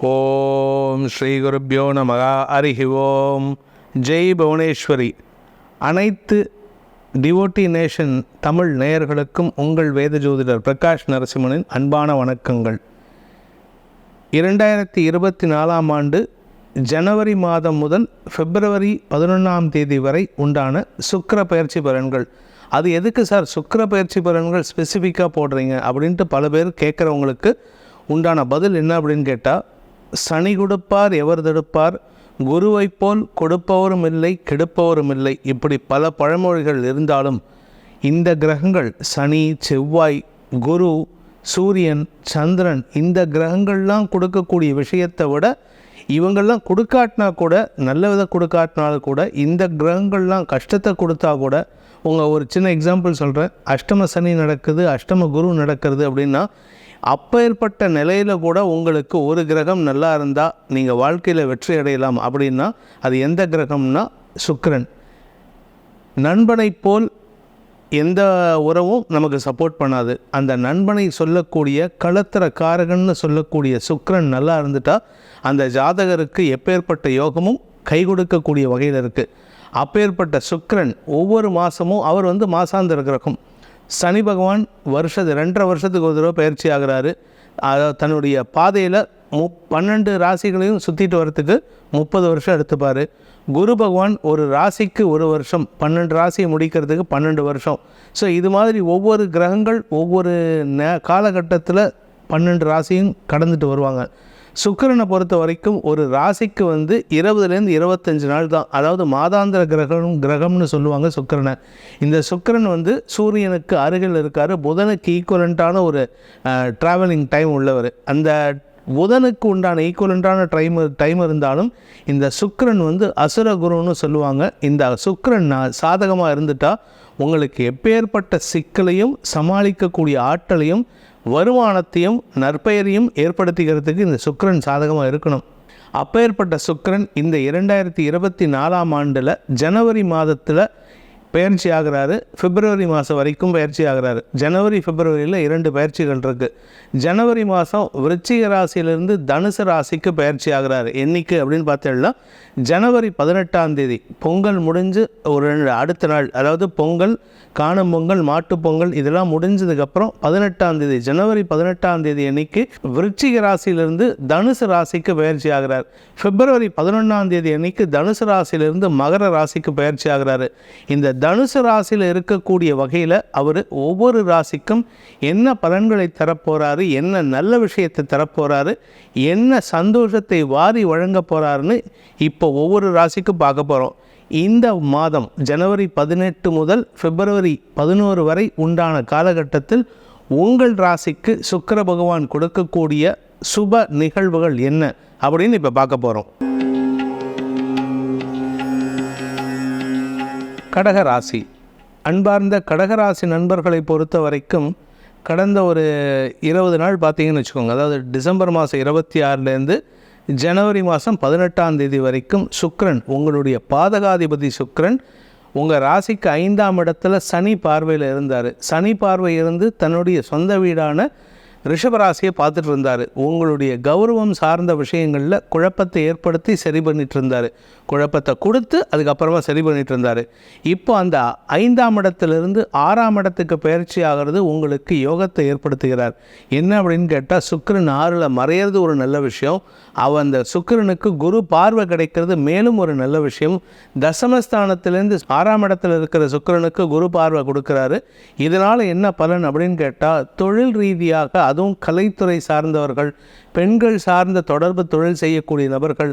ஓம் ஸ்ரீ குருப்பியோ நமகா அருகி ஓம். ஜெய் புவனேஸ்வரி. அனைத்து டிவோட்டி நேஷன் தமிழ் நேயர்களுக்கும் உங்கள் வேத ஜோதிடர் பிரகாஷ் நரசிம்மனின் அன்பான வணக்கங்கள். இரண்டாயிரத்தி இருபத்தி நாலாம் ஆண்டு ஜனவரி மாதம் முதல் பிப்ரவரி பதினொன்றாம் தேதி வரை உண்டான சுக்கர பயிற்சி பலன்கள். அது எதுக்கு சார்? சுக்கர பயிற்சி பலன்கள் ஸ்பெசிஃபிக்காக போடுறீங்க அப்படின்ட்டு பல பேர் கேட்குறவங்களுக்கு உண்டான பதில் என்ன அப்படின்னு கேட்டால் சனி கொடுப்பார் எவர் தடுப்பார்? குருவைப் போல் கொடுப்பவரும் இல்லை கெடுப்பவரும் இல்லை. இப்படி பல பழமொழிகள் இருந்தாலும் இந்த கிரகங்கள் சனி செவ்வாய் குரு சூரியன் சந்திரன் இந்த கிரகங்கள்லாம் கொடுக்கக்கூடிய விஷயத்தை விட இவங்கள்லாம் கொடுக்காட்டினா கூட நல்ல வித கொடுக்காட்டினாலும் கூட இந்த கிரகங்கள்லாம் கஷ்டத்தை கொடுத்தா கூட உங்கள் ஒரு சின்ன எக்ஸாம்பிள் சொல்கிறேன் அஷ்டம சனி நடக்குது அஷ்டம குரு நடக்கிறது அப்படின்னா அப்பேற்பட்ட நிலையில் கூட உங்களுக்கு ஒரு கிரகம் நல்லா இருந்தால் நீங்கள் வாழ்க்கையில் வெற்றி அடையலாம். அப்படின்னா அது எந்த கிரகம்னா சுக்கரன். நண்பனைப் போல் எந்த உறவும் நமக்கு சப்போர்ட் பண்ணாது. அந்த நண்பனை சொல்லக்கூடிய களத்திர காரகன்னு சொல்லக்கூடிய சுக்கரன் நல்லா இருந்துட்டா அந்த ஜாதகருக்கு எப்பேற்பட்ட யோகமும் கை கொடுக்கக்கூடிய வகையில் இருக்குது அப்பேற்பட்ட சுக்கரன் ஒவ்வொரு மாதமும் அவர் வந்து மாசாந்திர கிரகம். சனி பகவான் வருஷத்து ரெண்டரை வருஷத்துக்கு ஒரு தடவை பயிற்சி ஆகிறாரு. அதாவது தன்னுடைய பாதையில் மு பன்னெண்டு ராசிகளையும் சுற்றிட்டு வரத்துக்கு முப்பது வருஷம் எடுத்துப்பார். குரு பகவான் ஒரு ராசிக்கு ஒரு வருஷம் பன்னெண்டு ராசியை முடிக்கிறதுக்கு பன்னெண்டு வருஷம். ஸோ இது மாதிரி ஒவ்வொரு கிரகங்கள் ஒவ்வொரு நே காலகட்டத்தில் பன்னெண்டு ராசியும் கடந்துட்டு வருவாங்க. சுக்கரனை பொறுத்த வரைக்கும் ஒரு ராசிக்கு வந்து இருபதுலேருந்து இருபத்தஞ்சு நாள் தான். அதாவது மாதாந்திர கிரகம் கிரகம்னு சொல்லுவாங்க சுக்கரனை. இந்த சுக்கரன் வந்து சூரியனுக்கு அருகில் இருக்கார். புதனுக்கு ஈக்குவலண்ட்டான ஒரு ட்ராவலிங் டைம் உள்ளவர். அந்த புதனுக்கு உண்டான ஈக்குவலண்ட்டான டைம் டைம் இருந்தாலும் இந்த சுக்கரன் வந்து அசுர குருன்னு சொல்லுவாங்க. இந்த சுக்கரன் சாதகமாக இருந்துட்டால் உங்களுக்கு எப்பேற்பட்ட சிக்கலையும் சமாளிக்கக்கூடிய ஆற்றலையும் வருமானத்தையும் நற்பெயரையும் ஏற்படுத்திக்கிறதுக்கு இந்த சுக்கரன் சாதகமாக இருக்கணும். அப்பேற்பட்ட சுக்கிரன் இந்த இரண்டாயிரத்தி இருபத்தி நாலாம் ஆண்டில் ஜனவரி மாதத்தில் பயிற்சி ஆகிறாரு. பிப்ரவரி மாதம் வரைக்கும் பயிற்சி ஆகிறாரு. ஜனவரி பிப்ரவரியில் இரண்டு பயிற்சிகள் இருக்குது ஜனவரி மாதம் விருச்சிக ராசியிலிருந்து தனுசு ராசிக்கு பயிற்சி ஆகிறாரு. என்னைக்கு அப்படின்னு பார்த்தீங்கன்னா ஜனவரி பதினெட்டாம் தேதி. பொங்கல் முடிஞ்சு ஒரு ரெண்டு அடுத்த நாள் அதாவது பொங்கல் காணும் பொங்கல் மாட்டுப்பொங்கல் இதெல்லாம் முடிஞ்சதுக்கப்புறம் பதினெட்டாம் தேதி ஜனவரி பதினெட்டாம் தேதி அன்னைக்கு விருச்சிக ராசியிலிருந்து தனுசு ராசிக்கு பயிற்சி ஆகிறார். பிப்ரவரி பதினொன்றாம் தேதி அன்னைக்கு தனுசு ராசியிலிருந்து மகர ராசிக்கு பயிற்சி ஆகிறாரு. இந்த தனுசு ராசியில் இருக்கக்கூடிய வகையில் அவர் ஒவ்வொரு ராசிக்கும் என்ன பலன்களை தரப்போகிறாரு என்ன நல்ல விஷயத்தை தரப்போகிறாரு என்ன சந்தோஷத்தை வாரி வழங்க போகிறாருன்னு இப்போ ஒவ்வொரு ராசிக்கும் பார்க்க போகிறோம் இந்த மாதம் ஜனவரி பதினெட்டு முதல் பிப்ரவரி பதினோரு வரை உண்டான காலகட்டத்தில் உங்கள் ராசிக்கு சுக்கர பகவான் கொடுக்கக்கூடிய சுப நிகழ்வுகள் என்ன அப்படின்னு இப்போ பார்க்க போகிறோம் கடகராசி அன்பார்ந்த கடகராசி நண்பர்களை பொறுத்த வரைக்கும் கடந்த ஒரு இருபது நாள் பார்த்தீங்கன்னு வச்சுக்கோங்க. அதாவது டிசம்பர் மாதம் இருபத்தி ஆறுலேருந்து ஜனவரி மாதம் பதினெட்டாம் தேதி வரைக்கும் சுக்ரன் உங்களுடைய பாதகாதிபதி சுக்ரன் உங்கள் ராசிக்கு ஐந்தாம் இடத்துல சனி பார்வையில் இருந்தார். சனி பார்வை இருந்து தன்னுடைய சொந்த வீடான ரிஷபராசியை பார்த்துட்டு இருந்தார். உங்களுடைய கௌரவம் சார்ந்த விஷயங்களில் குழப்பத்தை ஏற்படுத்தி சரி பண்ணிட்டு இருந்தார். குழப்பத்தை கொடுத்து அதுக்கப்புறமா சரி பண்ணிட்டு இருந்தார். இப்போ அந்த ஐந்தாம் இடத்திலிருந்து ஆறாம் இடத்துக்கு பயிற்சி ஆகிறது உங்களுக்கு யோகத்தை ஏற்படுத்துகிறார். என்ன அப்படின்னு கேட்டால் சுக்கரன் ஆறில் மறையிறது ஒரு நல்ல விஷயம். அவன் அந்த சுக்கரனுக்கு குரு பார்வை கிடைக்கிறது மேலும் ஒரு நல்ல விஷயம். தசமஸ்தானத்திலேருந்து ஆறாம் இடத்துல இருக்கிற சுக்கிரனுக்கு குரு பார்வை கொடுக்குறாரு. இதனால் என்ன பலன் அப்படின்னு கேட்டால் தொழில் ரீதியாக அது அதுவும் கலைத்துறை சார்ந்தவர்கள் பெண்கள் சார்ந்த தொடர்பு தொழில் செய்யக்கூடிய நபர்கள்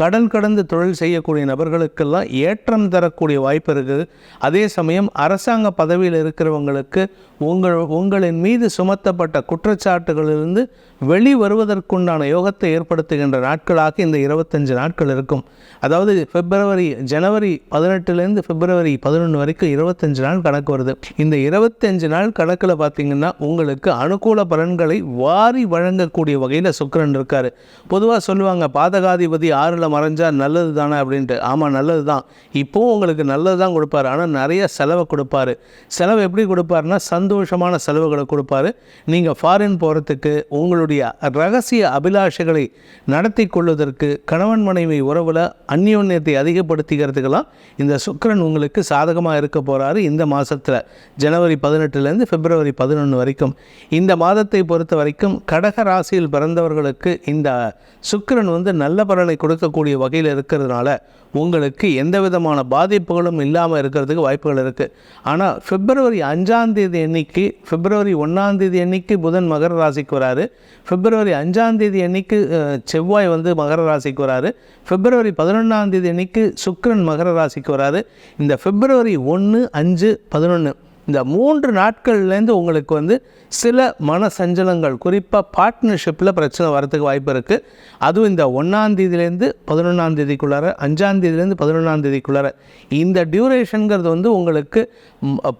கடன் கடந்து தொழில் செய்யக்கூடிய நபர்களுக்கெல்லாம் ஏற்றம் தரக்கூடிய வாய்ப்பு இருக்குது. அதே சமயம் அரசாங்க பதவியில் இருக்கிறவங்களுக்கு உங்கள் உங்களின் மீது சுமத்தப்பட்ட குற்றச்சாட்டுகளிலிருந்து வெளி வருவதற்குண்டான யோகத்தை ஏற்படுத்துகின்ற நாட்களாக இந்த இருபத்தஞ்சு நாட்கள் இருக்கும். அதாவது பிப்ரவரி ஜனவரி பதினெட்டுலேருந்து பிப்ரவரி பதினொன்று வரைக்கும் இருபத்தஞ்சு நாள் கணக்கு வருது. இந்த இருபத்தஞ்சு நாள் கணக்கில் பார்த்தீங்கன்னா உங்களுக்கு அனுகூல பலன்களை வாரி வழங்கக்கூடிய வகையில் சுக்கரன் இருக்கார். பொதுவாக சொல்லுவாங்க பாதகாதிபதி ஆறில் மறைஞ்சால் நல்லது தானே அப்படின்ட்டு. ஆமாம் நல்லது தான். இப்போவும் உங்களுக்கு நல்லது தான் கொடுப்பாரு. ஆனால் நிறைய செலவை கொடுப்பாரு. செலவு எப்படி கொடுப்பாருன்னா சந்தோஷமான செலவுகளை கொடுப்பாரு. நீங்கள் ஃபாரின் போகிறதுக்கு உங்களுடைய உங்களுடைய ரகசிய அபிலாஷைகளை நடத்தி கொள்வதற்கு கணவன் மனைவி உறவில் அந்யோன்யத்தை அதிகப்படுத்திக்கிறதுக்கெல்லாம் இந்த சுக்கிரன் உங்களுக்கு சாதகமாக இருக்க போகிறாரு இந்த மாதத்தில் ஜனவரி பதினெட்டுலேருந்து பிப்ரவரி பதினொன்று வரைக்கும். இந்த மாதத்தை பொறுத்த வரைக்கும் கடக ராசியில் பிறந்தவர்களுக்கு இந்த சுக்கிரன் வந்து நல்ல பலனை கொடுக்கக்கூடிய வகையில் இருக்கிறதுனால உங்களுக்கு எந்த விதமான பாதிப்புகளும் இல்லாமல் இருக்கிறதுக்கு வாய்ப்புகள் இருக்குது ஆனால் பிப்ரவரி அஞ்சாந்தேதி அன்னைக்கு பிப்ரவரி ஒன்றாந்தேதி அன்னைக்கு புதன் மகர ராசிக்கு வராரு. பிப்ரவரி அஞ்சாந்தேதி அன்னைக்கு செவ்வாய் வந்து மகர ராசிக்கு வராரு. பிப்ரவரி பதினொன்றாம் தேதி அன்னைக்கு மகர ராசிக்கு வராரு. இந்த பிப்ரவரி ஒன்று அஞ்சு பதினொன்று இந்த மூன்று நாட்கள்லேருந்து உங்களுக்கு வந்து சில மன சஞ்சலங்கள் குறிப்பாக பார்ட்னர்ஷிப்பில் பிரச்சனை வரத்துக்கு வாய்ப்பு இருக்குது அதுவும் இந்த ஒன்றாம் தேதியிலேருந்து பதினொன்றாம் தேதிக்குள்ளார அஞ்சாம் பதினொன்றாம் தேதிக்குள்ளார. இந்த டியூரேஷனுங்கிறது வந்து உங்களுக்கு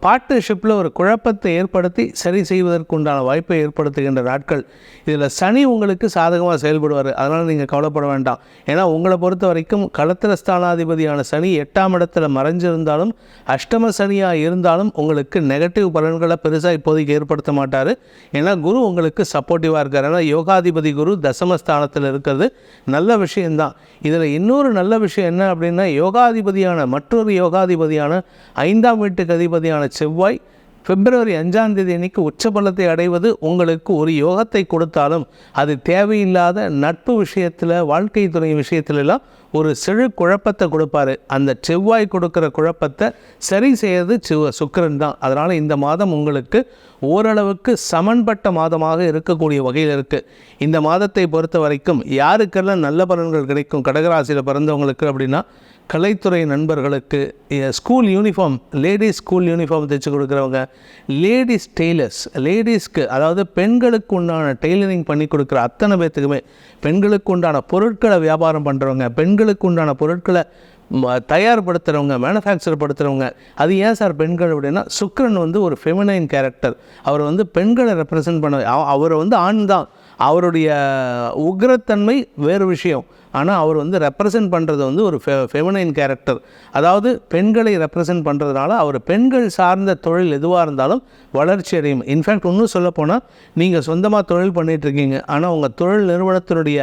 பார்ட்னர்ஷிப்பில் ஒரு குழப்பத்தை ஏற்படுத்தி சரி செய்வதற்குண்டான வாய்ப்பை ஏற்படுத்துகின்ற நாட்கள். இதில் சனி உங்களுக்கு சாதகமாக செயல்படுவார். அதனால் நீங்கள் கவலைப்பட வேண்டாம். ஏன்னா உங்களை பொறுத்த வரைக்கும் களத்திர ஸ்தானாதிபதியான சனி எட்டாம் இடத்துல மறைஞ்சிருந்தாலும் அஷ்டம சனியாக இருந்தாலும் உங்களுக்கு நெகட்டிவ் பலன்களை பெருசாக இப்போதைக்கு ஏற்படுத்த மாட்டார். ஏன்னா குரு உங்களுக்கு சப்போர்ட்டிவாக இருக்கார். ஏன்னா யோகாதிபதி குரு தசமஸ்தானத்தில் இருக்கிறது. நல்ல விஷயம்தான். இதில் இன்னொரு நல்ல விஷயம் என்ன அப்படின்னா யோகாதிபதியான மற்றொரு யோகாதிபதியான ஐந்தாம் வீட்டுக்கு அதிபதியான செவ்வாய் பிப்ரவரி அஞ்சாம் தேதி அன்னைக்கு உச்சபலத்தை அடைவது உங்களுக்கு ஒரு யோகத்தை கொடுத்தாலும் அது தேவையில்லாத நட்பு விஷயத்தில் வாழ்க்கை துணை விஷயத்துலலாம் ஒரு சிறு குழப்பத்தை கொடுப்பாரு. அந்த செவ்வாய் கொடுக்குற குழப்பத்தை சரி செய்யறது சிவ சுக்கரன் தான். அதனால் இந்த மாதம் உங்களுக்கு ஓரளவுக்கு சமன்பட்ட மாதமாக இருக்கக்கூடிய வகையில் இருக்குது இந்த மாதத்தை பொறுத்த வரைக்கும் யாருக்கெல்லாம் நல்ல பலன்கள் கிடைக்கும் கடகராசியில் பிறந்தவங்களுக்கு அப்படின்னா கலைத்துறை நண்பர்களுக்கு school uniform ladies school uniform தைச்சு கொடுக்குறவங்க லேடிஸ் டெய்லர்ஸ் லேடிஸ்க்கு அதாவது பெண்களுக்கு உண்டான டெய்லரிங் பண்ணி கொடுக்குற அத்தனை பேர்த்துக்குமே பெண்களுக்கு உண்டான பொருட்களை வியாபாரம் பண்ணுறவங்க பெண்கள் பெண்களுக்கு உண்டான பொருட்களை தயார்படுத்துகிறவங்க மேனுஃபேக்சர் படுத்துகிறவங்க அது ஏன் சார் பெண்கள் அப்படின்னா சுக்கிரன் வந்து ஒரு ஃபெமினைன் கேரக்டர் அவர் வந்து பெண்களை ரெப்ரசன்ட் பண்ண அவர் வந்து ஆண் தான். அவருடைய உக்ரத்தன்மை வேறு விஷயம். ஆனால் அவர் வந்து ரெப்ரசன்ட் பண்ணுறது வந்து ஒரு ஃபெ ஃபெமினைன் கேரக்டர் அதாவது பெண்களை ரெப்ரசன்ட் பண்ணுறதுனால அவர் பெண்கள் சார்ந்த தொழில் எதுவாக இருந்தாலும் வளர்ச்சி அடையும். இன்ஃபேக்ட் இன்னும் சொல்லப்போனால் நீங்கள் சொந்தமாக தொழில் பண்ணிட்டு இருக்கீங்க. ஆனால் உங்கள் தொழில் நிறுவனத்தினுடைய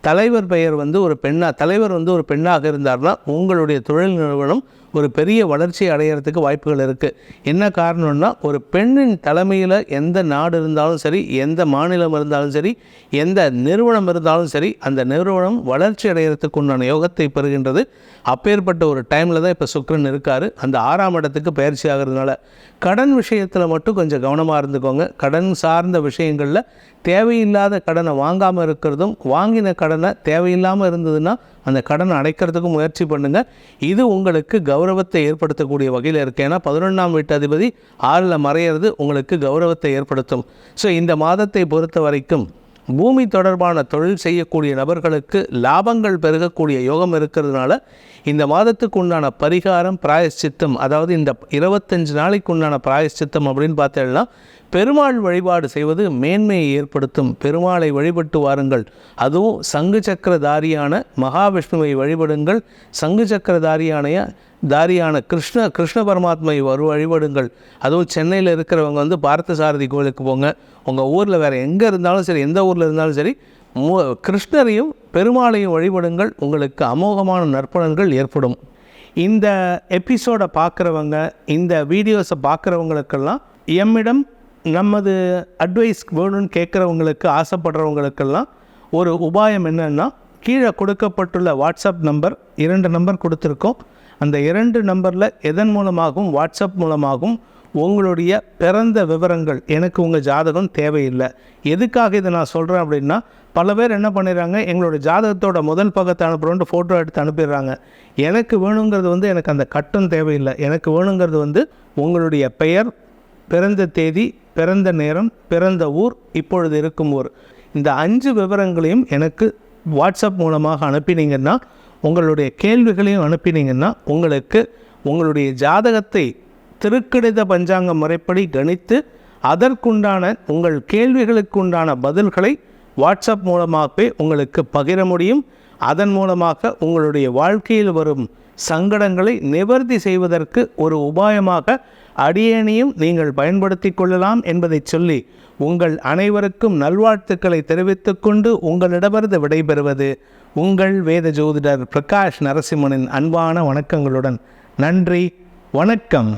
தலைவர் பெயர் வந்து ஒரு பெண்ணாக தலைவர் வந்து ஒரு பெண்ணாக இருந்தார்னா உங்களுடைய தொழில் நிறுவனம் ஒரு பெரிய வளர்ச்சி அடையிறதுக்கு வாய்ப்புகள் இருக்குது என்ன காரணம்னா ஒரு பெண்ணின் தலைமையில் எந்த நாடு இருந்தாலும் சரி எந்த மாநிலம் இருந்தாலும் சரி எந்த நிறுவனம் இருந்தாலும் சரி அந்த நிறுவனம் வளர்ச்சி அடையிறதுக்கு உண்டான யோகத்தை பெறுகின்றது. அப்பேற்பட்ட ஒரு டைமில் தான் இப்போ சுக்ரன் இருக்கார். அந்த ஆறாம் இடத்துக்கு பயிற்சி ஆகிறதுனால கடன் விஷயத்தில் மட்டும் கொஞ்சம் கவனமாக இருந்துக்கோங்க. கடன் சார்ந்த விஷயங்களில் தேவையில்லாத கடனை வாங்காமல் இருக்கிறதும் வாங்கின கடனை தேவையில்லாமல் இருந்ததுன்னா அந்த கடனை அடைக்கிறதுக்கும் முயற்சி பண்ணுங்கள் இது உங்களுக்கு கௌரவத்தை ஏற்படுத்தக்கூடிய வகையில் இருக்குது ஏன்னா பதினொன்றாம் வீட்டு அதிபதி ஆறில் மறையிறது உங்களுக்கு கௌரவத்தை ஏற்படுத்தும். ஸோ இந்த மாதத்தை பொறுத்த வரைக்கும் பூமி தொடர்பான தொழில் செய்யக்கூடிய நபர்களுக்கு லாபங்கள் பெருகக்கூடிய யோகம் இருக்கிறதுனால இந்த மாதத்துக்கு உண்டான பரிகாரம் பிராயஷ்சித்தம் அதாவது இந்த இருபத்தஞ்சு நாளைக்கு உண்டான பிராயஷ்சித்தம் அப்படின்னு பார்த்தேன்னா பெருமாள் வழிபாடு செய்வது மேன்மையை ஏற்படுத்தும். பெருமாளை வழிபட்டு வாருங்கள். அதுவும் சங்கு சக்கரதாரியான மகாவிஷ்ணுவை வழிபடுங்கள். சங்கு சக்கரதாரியான தாரியான கிருஷ்ண கிருஷ்ண பரமாத்மை வரு வழிபடுங்கள். அதுவும் சென்னையில் இருக்கிறவங்க வந்து பார்த்தசாரதி கோயிலுக்கு போங்க. உங்கள் ஊரில் வேறு எங்கே இருந்தாலும் சரி எந்த ஊரில் இருந்தாலும் சரி கிருஷ்ணரையும் பெருமாளையும் வழிபடுங்கள். உங்களுக்கு அமோகமான நற்பலன்கள் ஏற்படும். இந்த எபிசோடை பார்க்குறவங்க இந்த வீடியோஸை பார்க்குறவங்களுக்கெல்லாம் எம்மிடம் நமது அட்வைஸ் வேணும்னு கேட்குறவங்களுக்கு ஆசைப்படுறவங்களுக்கெல்லாம் ஒரு உபாயம் என்னென்னா கீழே கொடுக்கப்பட்டுள்ள வாட்ஸ்அப் நம்பர் இரண்டு நம்பர் கொடுத்துருக்கோம். அந்த இரண்டு நம்பரில் எதன் மூலமாகவும் வாட்ஸ்அப் மூலமாகவும் உங்களுடைய பிறந்த விவரங்கள் எனக்கு உங்கள் ஜாதகம் தேவையில்லை. எதுக்காக இதை நான் சொல்கிறேன் அப்படின்னா பல பேர் என்ன பண்ணிடுறாங்க எங்களோட ஜாதகத்தோட முதல் பக்கத்தை அனுப்புகிறோன்ட்டு ஃபோட்டோ எடுத்து அனுப்பிடுறாங்க. எனக்கு வேணுங்கிறது வந்து எனக்கு அந்த கட்டம் தேவையில்லை. எனக்கு வேணுங்கிறது வந்து உங்களுடைய பெயர் பிறந்த தேதி பிறந்த நேரம் பிறந்த ஊர் இப்பொழுது இருக்கும் ஊர். இந்த அஞ்சு விவரங்களையும் எனக்கு வாட்ஸ்அப் மூலமாக அனுப்பினீங்கன்னா உங்களுடைய கேள்விகளையும் அனுப்பினீங்கன்னா உங்களுக்கு உங்களுடைய ஜாதகத்தை திருக்கணித பஞ்சாங்க முறைப்படி கணித்து அதற்குண்டான உங்கள் கேள்விகளுக்குண்டான பதில்களை வாட்ஸ்அப் மூலமாகவே உங்களுக்கு பகிர முடியும். அதன் மூலமாக உங்களுடைய வாழ்க்கையில் வரும் சங்கடங்களை நிவர்த்தி செய்வதற்கு ஒரு உபாயமாக அடியேனையும் நீங்கள் பயன்படுத்தி கொள்ளலாம் என்பதை சொல்லி உங்கள் அனைவருக்கும் நல்வாழ்த்துக்களை தெரிவித்துக்கொண்டு உங்களிடமிருந்து விடைபெறுவது உங்கள் வேத ஜோதிடர் பிரகாஷ் நரசிம்மனின் அன்பான வணக்கங்களுடன் நன்றி வணக்கம்.